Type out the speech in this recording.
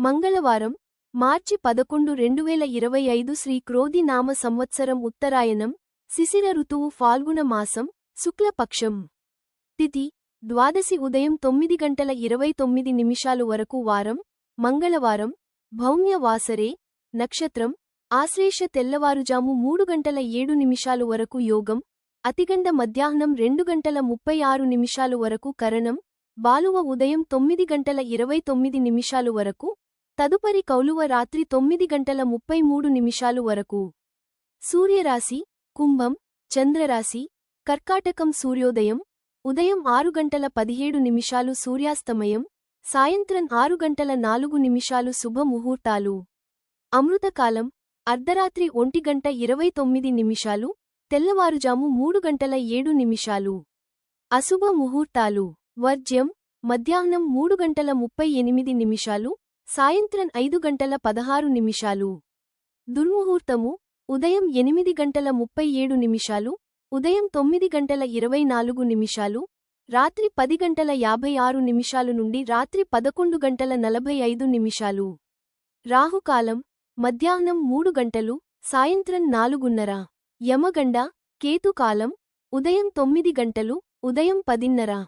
మంగళవారం మార్చి పదకొండు రెండు వేల ఇరవై ఐదు శ్రీ క్రోధి నామ సంవత్సరం ఉత్తరాయణం శిశిర ఋతువు ఫాల్గుణ మాసం శుక్లపక్షం. తిథి ద్వాదశి ఉదయం తొమ్మిది గంటల ఇరవై తొమ్మిది నిమిషాలు వరకు వారం మంగళవారం భౌమ్య వాసరే నక్షత్రం ఆశ్లేష తెల్లవారుజాము మూడు గంటల ఏడు నిమిషాలు వరకు యోగం అతిగండ మధ్యాహ్నం రెండు గంటల ముప్పై ఆరు నిమిషాలు వరకు కరణం బాలువ ఉదయం తొమ్మిది గంటల ఇరవై తొమ్మిది నిమిషాలు వరకు తదుపరి కౌలువ రాత్రి తొమ్మిది గంటల ముప్పై మూడు నిమిషాలు వరకు. సూర్యరాశి కుంభం చంద్రరాశి కర్కాటకం సూర్యోదయం ఉదయం ఆరు గంటల పదిహేడు నిమిషాలు సూర్యాస్తమయం సాయంత్రం ఆరు గంటల నాలుగు నిమిషాలు శుభముహూర్తాలు అమృతకాలం అర్ధరాత్రి ఒంటి గంట ఇరవై తొమ్మిది నిమిషాలు తెల్లవారుజాము మూడు గంటల ఏడు నిమిషాలు. అశుభ ముహూర్తాలు. వర్జ్యం మధ్యాహ్నం మూడు గంటల ముప్పై ఎనిమిది నిమిషాలు సాయంత్రం ఐదు గంటల పదహారు నిమిషాలు. దుర్ముహూర్తము ఉదయం ఎనిమిది గంటల ముప్పై ఏడు నిమిషాలు ఉదయం తొమ్మిది గంటల ఇరవై నాలుగు నిమిషాలు రాత్రి పది గంటల యాభై ఆరు నిమిషాలు నుండి రాత్రి పదకొండు గంటల నలభై ఐదు నిమిషాలు. రాహుకాలం మధ్యాహ్నం మూడు గంటలు సాయంత్రం నాలుగున్నర. యమగండ కేతుకాలం ఉదయం తొమ్మిది గంటలు ఉదయం పదిన్నర.